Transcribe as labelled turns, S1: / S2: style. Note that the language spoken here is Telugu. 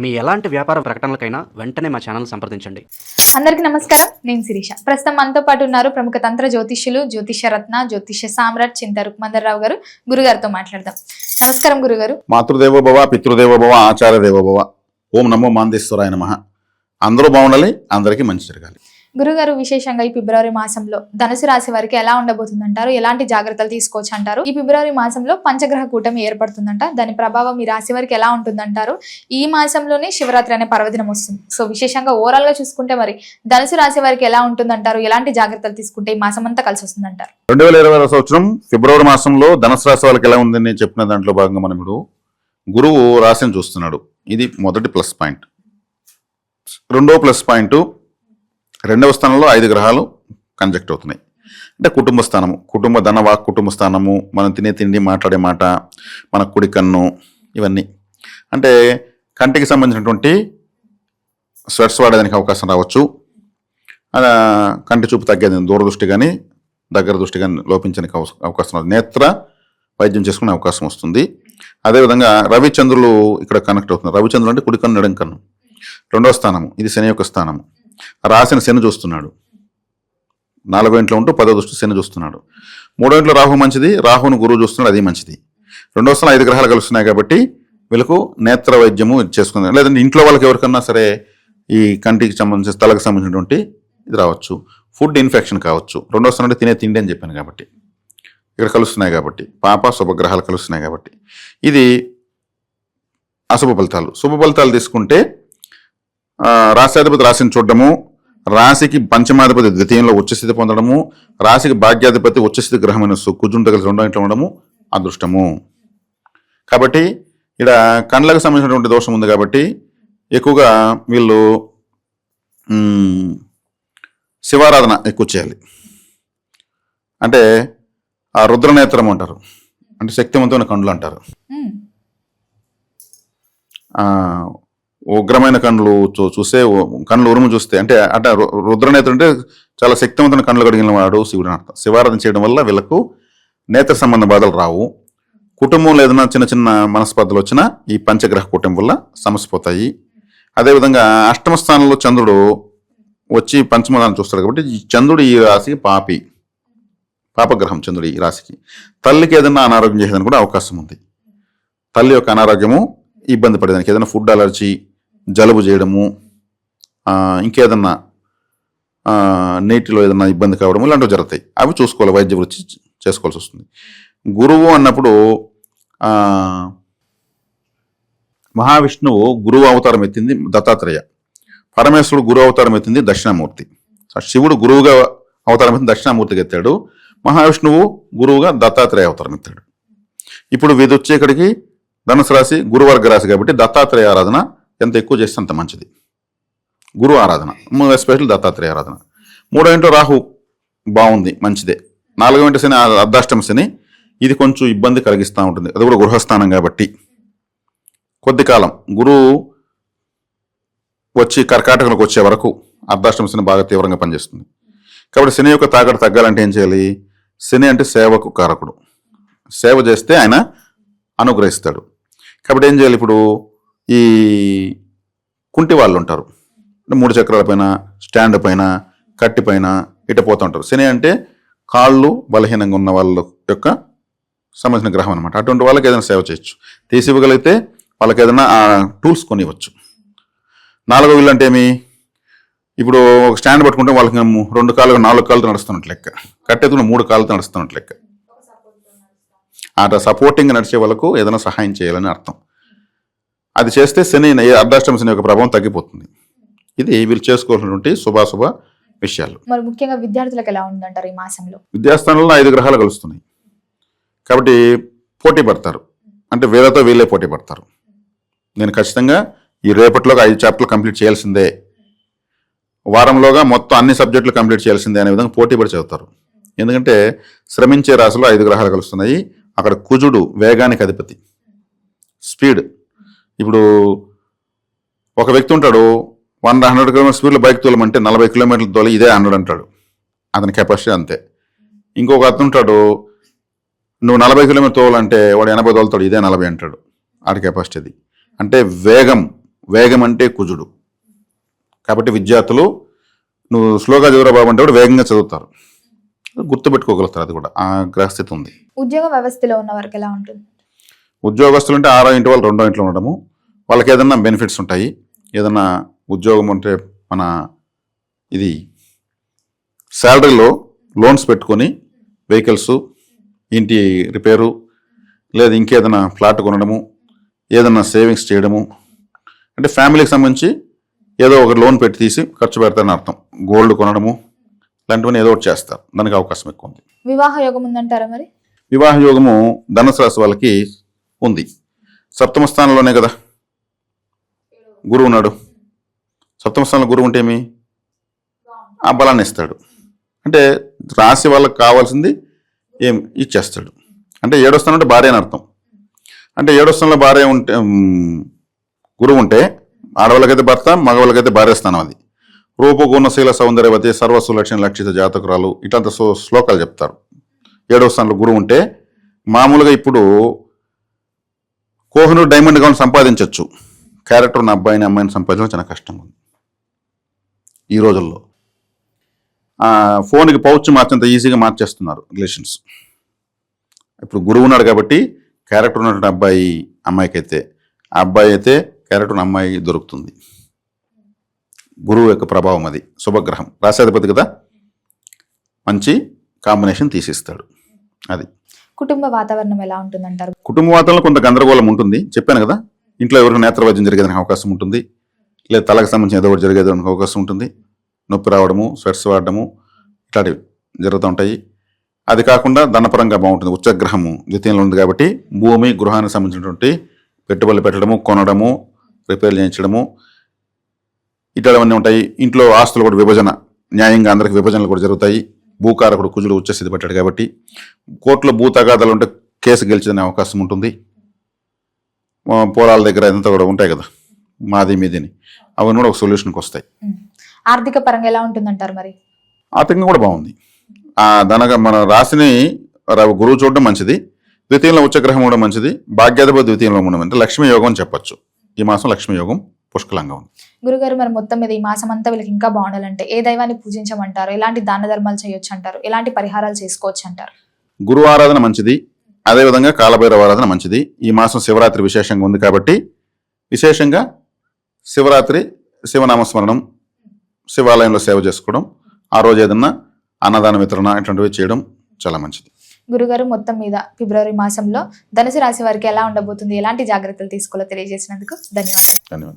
S1: మీ ఎలాంటి వ్యాపార ప్రకటనలకైనా వెంటనే మా ఛానల్ సంప్రదించండి.
S2: అందరికీ నమస్కారం. నేను శిరీష. ప్రస్తుతం మనతో పాటు ఉన్నారు ప్రముఖ తంత్ర జ్యోతిష్యులు జ్యోతిష రత్న జ్యోతిష సామ్రాట్ చింత రుక్మందర్రావు గారు. గురుగారితో మాట్లాడదాం. నమస్కారం గురుగారు.
S3: మాతృదేవో భవ పితృదేవో భవ ఆచార్య దేవో భవ ఓం నమో మాందేశ్వరాయ నమ. అందరూ బాగుండాలి అందరికీ మంచి జరగాలి.
S2: గురుగారు విశేషంగా ఈ ఫిబ్రవరి మాసంలో ధనుసు రాశి వారికి ఎలా ఉండబోతుంది అంటారు ఎలాంటి జాగ్రత్తలు తీసుకోవచ్చు అంటారు ఈ ఫిబ్రవరి మాసంలో పంచగ్రహ కూటమి ఏర్పడుతుందంట. దాని ప్రభావం ఈ రాశి వారికి ఎలా ఉంటుందంటారు? ఈ మాసంలోనే శివరాత్రి అనే పర్వదినం వస్తుంది. సో విశేషంగా ఓవరాల్గా చూసుకుంటే మరి ధనుసు రాశి వారికి ఎలా ఉంటుందంటారు? ఎలాంటి జాగ్రత్తలు తీసుకుంటే ఈ మాసం అంతా కలిసి వస్తుందంటారు?
S3: రెండు వేల ఇరవై సంవత్సరం ఫిబ్రవరి మాసంలో ధనుసు రాశి వాళ్ళకి ఎలా ఉందని చెప్పిన దాంట్లో భాగంగా మనం ఇప్పుడు గురువు రాశిని చూస్తున్నాడు. ఇది మొదటి ప్లస్ పాయింట్. రెండో ప్లస్ పాయింట్ రెండవ స్థానంలో ఐదు గ్రహాలు కంజెక్ట్ అవుతున్నాయి. అంటే కుటుంబ స్థానము. కుటుంబ ధనవా కుటుంబ స్థానము మనం తినే తిండి మాట్లాడే మాట మన కుడి కన్ను ఇవన్నీ. అంటే కంటికి సంబంధించినటువంటి స్వెట్స్ వాడేదానికి అవకాశం రావచ్చు. కంటి చూపు తగ్గేది దూరదృష్టి కానీ దగ్గర దృష్టి కానీ లోపించడానికి అవస- అవకాశం నేత్ర వైద్యం చేసుకునే అవకాశం వస్తుంది. అదేవిధంగా రవిచంద్రులు ఇక్కడ కనెక్ట్ అవుతున్నారు. రవిచంద్రులు అంటే కుడి కన్ను ఎడం కన్ను. రెండో స్థానము. ఇది శని యొక్క స్థానము. రాసిన శని చూస్తున్నాడు. నాలుగో ఇంట్లో ఉంటూ పదో దృష్టి శని చూస్తున్నాడు. మూడో ఇంట్లో రాహు మంచిది రాహును గురువు చూస్తున్నాడు అది మంచిది. రెండో స్థానం ఐదు గ్రహాలు కలుస్తున్నాయి కాబట్టి వీళ్ళకు నేత్ర వైద్యము చేసుకుందాం. లేదంటే ఇంట్లో వాళ్ళకి ఎవరికన్నా సరే ఈ కంటికి సంబంధించిన తలకు సంబంధించినటువంటి ఇది రావచ్చు. ఫుడ్ ఇన్ఫెక్షన్ కావచ్చు. రెండో స్థానం అంటే తినే తిండి అని చెప్పాను కాబట్టి. ఇక్కడ కలుస్తున్నాయి కాబట్టి. పాప శుభగ్రహాలు కలుస్తున్నాయి కాబట్టి. ఇది అశుభ ఫలితాలు. శుభ ఫలితాలు తీసుకుంటే రాశ్యాధిపతి రాశిని చూడడము రాశికి పంచమాధిపతి ద్వితీయంలో ఉచ్చస్థితి పొందడము రాశికి భాగ్యాధిపతి ఉచ్చస్థితి గ్రహమైన కుజుంతో కలిసి రెండో ఇంట్లో ఉండడము అదృష్టము. కాబట్టి ఇక్కడ కండ్లకు సంబంధించినటువంటి దోషం ఉంది కాబట్టి ఎక్కువగా వీళ్ళు శివారాధన ఎక్కువ చేయాలి. అంటే ఆ రుద్రనేత్రం అంటారు. అంటే శక్తివంతమైన కండ్లు అంటారు. ఉగ్రమైన కళ్ళు చూ- చూస్తే కళ్ళు ఉరుము చూస్తే అంటే అంటే రు- అంటే చాలా శక్తివంతమైన కళ్ళు కలిగిన వాడు శివుడు అర్థం. శివారాధన చేయడం వల్ల వీళ్ళకు నేత్ర సంబంధ బాధలు రావు. కుటుంబంలో ఏదైనా చిన్న చిన్న మనస్పర్ధలు వచ్చినా ఈ పంచగ్రహ కూటమి వల్ల సమస్య పోతాయి అదేవిధంగా అష్టమ స్థానంలో చంద్రుడు వచ్చి పంచమదాన్ని చూస్తాడు కాబట్టి ఈ చంద్రుడు ఈ రాశికి పాపి. పాపగ్రహం చంద్రుడు ఈ రాశికి. తల్లికి ఏదైనా అనారోగ్యం చేసేదానికి కూడా అవకాశం ఉంది. తల్లి యొక్క అనారోగ్యము ఇబ్బంది పడేదానికి ఏదైనా ఫుడ్ అలర్జీ జలుబు చేయడము ఇంకేదన్నా నీటిలో ఏదన్నా ఇబ్బంది కావడము ఇలాంటివి జరుగుతాయి. అవి చూసుకోవాలి వైద్య వృత్తి చేసుకోవాల్సి వస్తుంది. గురువు అన్నప్పుడు మహావిష్ణువు గురువు అవతారం ఎత్తింది దత్తాత్రేయ. పరమేశ్వరుడు గురువు అవతారం ఎత్తింది దక్షిణామూర్తి. ఆ శివుడు గురువుగా అవతారం ఎత్తింది దక్షిణామూర్తికి ఎత్తాడు. మహావిష్ణువు గురువుగా దత్తాత్రేయ అవతారం ఎత్తాడు. ఇప్పుడు వీధి వచ్చే ఇక్కడికి ధనుసు రాశి గురువర్గ రాశి కాబట్టి దత్తాత్రేయ ఆరాధన ఎంత ఎక్కువ చేస్తే అంత మంచిది. గురు ఆరాధన ఎస్పెషల్ దత్తాత్రేయ ఆరాధన. మూడో ఇంట్లో రాహు బాగుంది మంచిదే. నాలుగో ఇంటి శని ఆ- అర్ధాష్టమ శని ఇది కొంచెం ఇబ్బంది కలిగిస్తూ ఉంటుంది. అది కూడా గృహస్థానం కాబట్టి. కొద్ది కాలం గురువు వచ్చి కర్కాటకంలోకి వచ్చే వరకు అర్ధాష్టమ శని బాగా తీవ్రంగా పనిచేస్తుంది. కాబట్టి శని యొక్క తాగడ తగ్గాలంటే ఏం చేయాలి? శని అంటే సేవకు కారకుడు. సేవ చేస్తే ఆయన అనుగ్రహిస్తాడు. కాబట్టి ఏం చేయాలి ఇప్పుడు? ఈ కుంటి వాళ్ళు ఉంటారు. అంటే మూడు చక్రాల పైన స్టాండ్ పైన కట్టి పైన ఇట పోతూ ఉంటారు. శని అంటే కాళ్ళు బలహీనంగా ఉన్న వాళ్ళ యొక్క సంబంధించిన గ్రహం అనమాట అటువంటి వాళ్ళకి ఏదైనా సేవ చేయొచ్చు. తీసి ఇవ్వగలిగితే వాళ్ళకి ఏదైనా టూల్స్ కొనివ్వచ్చు. నాలుగో వీళ్ళు అంటే ఏమి? ఇప్పుడు ఒక స్టాండ్ పట్టుకుంటే వాళ్ళకి రెండు కాళ్ళు నాలుగు కాళ్ళతో నడుస్తున్నట్టు లెక్క. కట్టెత్తుకుని మూడు కాళ్ళతో నడుస్తున్నట్టు లెక్క. అట్లా సపోర్టింగ్ నడిచే వాళ్ళకు ఏదైనా సహాయం చేయాలని అర్థం. అది చేస్తే శని అర్ధాష్టమ శని యొక్క ప్రభావం తగ్గిపోతుంది. ఇది వీళ్ళు చేసుకోవాల్సినటువంటి శుభాశుభ విషయాలు.
S2: మరి ముఖ్యంగా విద్యార్థులకు ఎలా ఉందంటారు ఈ మాసంలో?
S3: విద్యాస్థానంలో ఐదు గ్రహాలు కలుస్తున్నాయి. కాబట్టి పోటీ పడతారు. అంటే వీళ్ళతో వీళ్ళే పోటీ పడతారు. నేను ఖచ్చితంగా ఈ రేపటిలోగా ఐదు చాప్టర్లు కంప్లీట్ చేయాల్సిందే. వారంలోగా మొత్తం అన్ని సబ్జెక్టులు కంప్లీట్ చేయాల్సిందే అనే విధంగా పోటీ పడి చదువుతారు ఎందుకంటే శ్రమించే రాశిలో ఐదు గ్రహాలు కలుస్తున్నాయి. అక్కడ కుజుడు వేగానికి అధిపతి. స్పీడ్ ఇప్పుడు ఒక వ్యక్తి ఉంటాడు వన్ హండ్రెడ్ కిలోమీటర్ స్పీడ్లో బైక్ తోలమంటే నలభై కిలోమీటర్ల తోలి ఇదే హండ్రెడ్ అంటాడు. అతని కెపాసిటీ అంతే. ఇంకొక అతను ఉంటాడు నువ్వు నలభై కిలోమీటర్ తోలంటే వాడు ఎనభై తోలుతాడు ఇదే నలభై అంటాడు. ఆడి కెపాసిటీ అది. అంటే వేగం వేగం అంటే కుజుడు. కాబట్టి విద్యార్థులు నువ్వు స్లోగా చదువురా బాబు అంటే కూడా వేగంగా చదువుతారు. గుర్తుపెట్టుకోగలుగుతారు అది కూడా. ఆ గ్రహస్థితి ఉంది.
S2: ఉద్యోగ వ్యవస్థలో ఉన్న వరకు ఎలా ఉంటుంది?
S3: ఉద్యోగస్తులు అంటే ఆరో ఇంటి వాళ్ళు రెండో ఇంట్లో ఉండడము. వాళ్ళకి ఏదైనా బెనిఫిట్స్ ఉంటాయి. ఏదైనా ఉద్యోగం అంటే మన ఇది శాలరీలో లోన్స్ పెట్టుకొని వెహికల్స్ ఇంటి రిపేరు లేదా ఇంకేదైనా ఫ్లాట్ కొనడము ఏదైనా సేవింగ్స్ చేయడము. అంటే ఫ్యామిలీకి సంబంధించి ఏదో ఒక లోన్ పెట్టి తీసి ఖర్చు పెడతారని అర్థం. గోల్డ్ కొనడము ఇలాంటివన్నీ ఏదో ఒకటి చేస్తారు. దానికి అవకాశం ఎక్కువ ఉంది.
S2: వివాహ యోగం ఉందంటారా మరి?
S3: వివాహ యోగము ధనుసు రాశి వాళ్ళకి ఉంది. సప్తమ స్థానంలోనే కదా? గురువు ఉన్నాడు. సప్తమ స్థానంలో గురువు ఉంటే ఏమి? ఆ బలాన్ని ఇస్తాడు. అంటే రాశి వాళ్ళకి కావాల్సింది ఏం? ఇచ్చేస్తాడు. అంటే ఏడో స్థానం అంటే భార్య అని అర్థం. అంటే ఏడో స్థానంలో భార్య ఉంటే గురువు ఉంటే ఆడవాళ్ళకైతే భర్త మగవాళ్ళకైతే భార్య స్థానం అది. రూపగుణశీల సౌందర్యవతి సర్వసులక్షణ లక్షిత జాతకురాలు ఇట్లాంటి శ్లోకాలు చెప్తారు. ఏడవ స్థానంలో గురువు ఉంటే మామూలుగా ఇప్పుడు కోహ్నూర్ డైమండ్ గౌన్ సంపాదించవచ్చు క్యారెక్టర్ ఉన్న అబ్బాయిని అమ్మాయిని సంపాదించడం చాలా కష్టంగా ఉంది. ఈ రోజుల్లో. ఫోన్కి పౌచ్ మార్చేంత ఈజీగా మార్చేస్తున్నారు రిలేషన్స్ ఇప్పుడు గురువు ఉన్నాడు కాబట్టి క్యారెక్టర్ ఉన్నటువంటి అబ్బాయి అమ్మాయికి అయితే ఆ అబ్బాయి అయితే క్యారెక్టర్ ఉన్న అమ్మాయి దొరుకుతుంది. గురువు యొక్క ప్రభావం అది శుభగ్రహం. రాశాధిపతి కదా? మంచి కాంబినేషన్ తీసిస్తాడు. అది.
S2: కుటుంబ వాతావరణం ఎలా ఉంటుందంటారు?
S3: కుటుంబ వాతావరణం కొంత గందరగోళం ఉంటుంది. చెప్పాను కదా ఇంట్లో ఎవరికి నేత్రవైద్యం జరిగేదానికి అవకాశం ఉంటుంది. లేదా తలకు సంబంధించిన ఏదో ఒకటి జరిగేదానికి అవకాశం ఉంటుంది. నొప్పి రావడము స్వెట్స్ వాడడము ఇట్లాంటివి జరుగుతూ ఉంటాయి. అది కాకుండా ధనపరంగా బాగుంటుంది. ఉచ్చగ్రహము ద్వితీయంలో ఉంది కాబట్టి భూమి గృహానికి సంబంధించినటువంటి పెట్టుబడులు పెట్టడము కొనడము రిపేర్లు చేయించడము ఇట్లాంటివన్నీ ఉంటాయి. ఇంట్లో ఆస్తులు కూడా విభజన న్యాయంగా అందరికి విభజనలు కూడా జరుగుతాయి. భూకారకుడు కుజుడు ఉచ్చస్థితి పెట్టాడు కాబట్టి కోర్టులో భూ తగాదాలు ఉంటే కేసు గెలిచిన అవకాశం ఉంటుంది. పొలాల దగ్గర ఇదంతా కూడా ఉంటాయి కదా మాది మీదిని. అవన్నీ కూడా ఒక సొల్యూషన్కి వస్తాయి.
S2: ఆర్థిక పరంగా ఎలా ఉంటుందంటారు మరి?
S3: ఆర్థికంగా కూడా బాగుంది. ఆ దానిగా మన రాశిని గురువు చూడడం మంచిది. ద్వితీయంలో ఉచ్చగ్రహం కూడా మంచిది. భాగ్యాధిపతి ద్వితీయంలో ఉండడం అంటే లక్ష్మీ యోగం అని చెప్పొచ్చు. ఈ మాసం లక్ష్మీ యోగం. పుష్కలంగా ఉంది.
S2: గురుగారు మరి మొత్తం మీద ఈ మాసం అంతా వీళ్ళకి ఇంకా బాగుండాలంటే ఏ దైవాన్ని పూజించమంటారు? ఎలాంటి దాన ధర్మాలు చేయొచ్చు అంటారు ఎలాంటి పరిహారాలు చేసుకోవచ్చు అంటారు
S3: గురువు ఆరాధన మంచిది అదేవిధంగా కాలభైరవ ఆరాధన మంచిది. ఈ మాసం శివరాత్రి విశేషంగా ఉంది కాబట్టి విశేషంగా శివరాత్రి శివనామస్మరణం శివాలయంలో సేవ చేసుకోవడం ఆ రోజు ఏదన్నా అన్నదాన వితరణ ఇట్లాంటివి చేయడం చాలా మంచిది.
S2: గురుగారు మొత్తం మీద ఫిబ్రవరి మాసంలో ధనుసు రాశి వారికి ఎలా ఉండబోతుంది? ఎలాంటి జాగ్రత్తలు తీసుకోవాలో తెలియజేసినందుకు ధన్యవాదాలు.
S3: ధన్యవాదాలు.